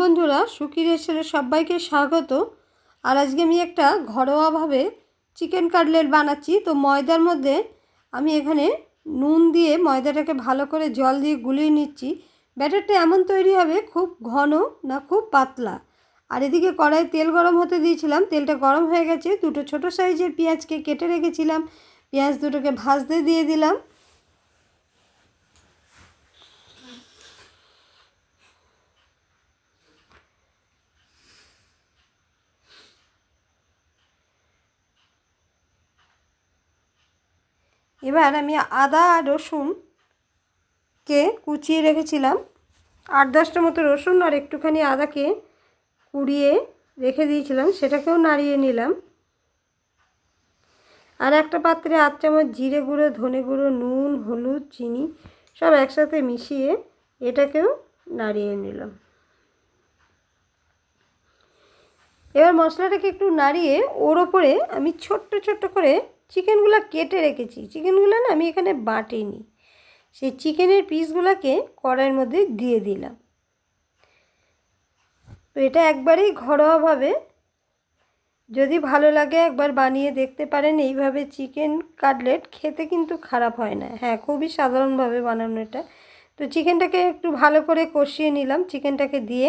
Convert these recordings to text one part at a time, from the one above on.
বন্ধুরা সুখী রেস্টুরেন্টে সবাইকে স্বাগত। আর আজকে আমি একটা ঘরোয়াভাবে চিকেন কাটলেট বানাচ্ছি। তো ময়দার মধ্যে আমি এখানে নুন দিয়ে ময়দাটাকে ভালো করে জল দিয়ে গুলিয়ে নিচ্ছি। ব্যাটারটা এমন তৈরি হবে, খুব ঘন না খুব পাতলা। আর এদিকে কড়াই তেল গরম হতে দিয়েছিলাম। তেলটা গরম হয়ে গেছে। দুটো ছোট সাইজের পেঁয়াজকে কেটে রেখেছিলাম। পেঁয়াজ দুটোকে ভাজতে দিয়ে দিলাম। এবার আমি আদা রসুনকে কুচিয়ে রেখেছিলাম। আট দশটা মতো রসুন আর একটুখানি আদাকে কুড়িয়ে রেখে দিয়েছিলাম, সেটাকেও নাড়িয়ে নিলাম। আর একটা পাত্রে আধ চামচ জিরে গুঁড়ো, ধনে গুঁড়ো, নুন, হলুদ, চিনি সব একসাথে মিশিয়ে এটাকেও নাড়িয়ে নিলাম। এবার মশলাটাকে একটু নাড়িয়ে ওর ওপরে আমি ছোট্ট ছোট্ট করে চিকেনগুলো কেটে রেখেছি। চিকেনগুলো না আমি এখানে বাটিনি। সেই চিকেনের পিসগুলোকে কড়াইয়ের মধ্যে দিয়ে দিলাম। তো এটা একবারেই ঘরোয়াভাবে যদি ভালো লাগে একবার বানিয়ে দেখতে পারেন। এইভাবে চিকেন কাটলেট খেতে কিন্তু খারাপ হয় না। হ্যাঁ খুবই সাধারণভাবে বানানো এটা। তো চিকেনটাকে একটু ভালো করে কষিয়ে নিলাম। চিকেনটাকে দিয়ে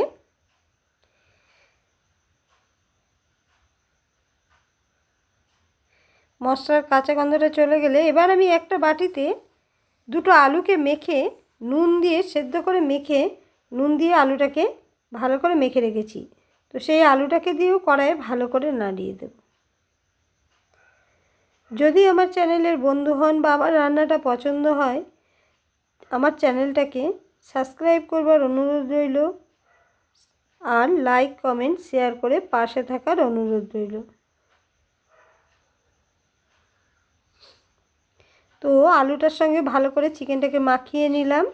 মশলার কাঁচা গন্ধটা চলে গেলে এবার আমি একটা বাটিতে দুটো আলুকে মেখে নুন দিয়ে সেদ্ধ করে মেখে নুন দিয়ে আলুটাকে ভালো করে মেখে রেখেছি। তো সেই আলুটাকে দিয়েও কড়াইয়ে ভালো করে নাড়িয়ে দেব। যদি আমার চ্যানেলের বন্ধু হন বা আমার রান্নাটা পছন্দ হয়, আমার চ্যানেলটাকে সাবস্ক্রাইব করবার অনুরোধ রইল আর লাইক, কমেন্ট, শেয়ার করে পাশে থাকার অনুরোধ রইল। তো আলুটার সঙ্গে ভালো করে চিকেনটাকে মাখিয়ে নিলাম।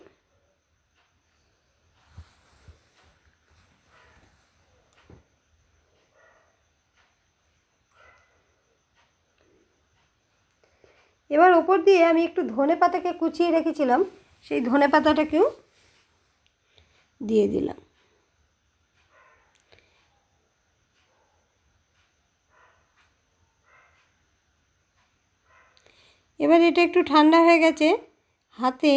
এবার ওপর দিয়ে আমি একটু ধনে পাতাকে কুচিয়ে রেখেছিলাম, সেই ধনে পাতাটাকেও দিয়ে দিলাম। এবার এটা একটু ঠান্ডা হয়ে গেছে, হাতে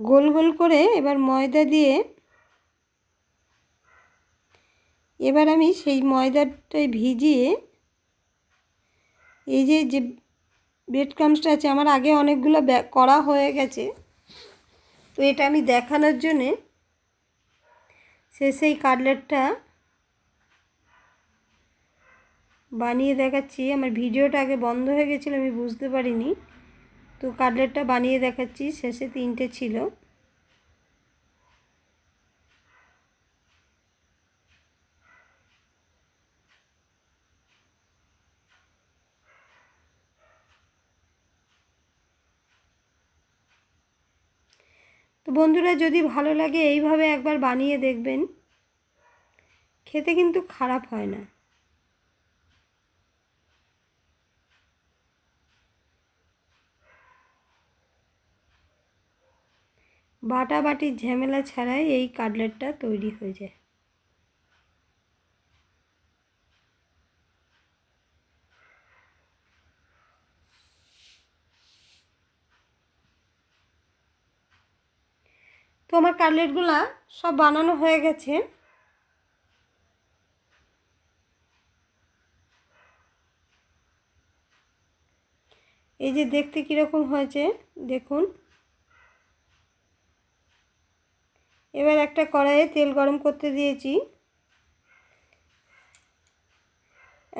গোল গোল করে এবার ময়দা দিয়ে এবার আমি সেই ময়দাটাই ভিজিয়ে এই যে যে ব্রেড ক্রামসটা আছে, আমার আগে অনেকগুলো করা হয়ে গেছে। তো এটা আমি দেখানোর জন্যে সে সেই কাটলেটটা বানিয়ে দেখাচ্ছি। আমার ভিডিওটা আগে বন্ধ হয়ে গেছিল, আমি বুঝতে পারিনি। তো কাটলেটটা বানিয়ে দেখাচ্ছি, শেষে তিনটে ছিল। তো বন্ধুরা, যদি ভালো লাগে, এইভাবে একবার বানিয়ে দেখবেন। খেতে কিন্তু খারাপ হয় না। বাটাবাটির ঝামেলা ছাড়াই এই কাটলেটটা তৈরি হয়ে যায়। তো আমার কাটলেটগুলো সব বানানো হয়ে গেছে। এই যে দেখতে কীরকম হয়েছে, দেখুন। এবার একটা কড়াইয়ে তেল গরম করতে দিয়েছি।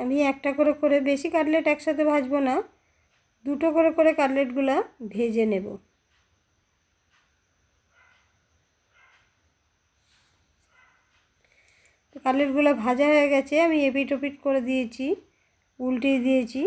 আমি একটা করে করে বেশি কাটলেট একসাথে ভাজবো না, দুটো করে করে কাটলেটগুলো ভেজে নেব। কাটলেটগুলো ভাজা হয়ে গেছে, আমি এপিট ওপিট করে দিয়েছি, উল্টিয়ে দিয়েছি।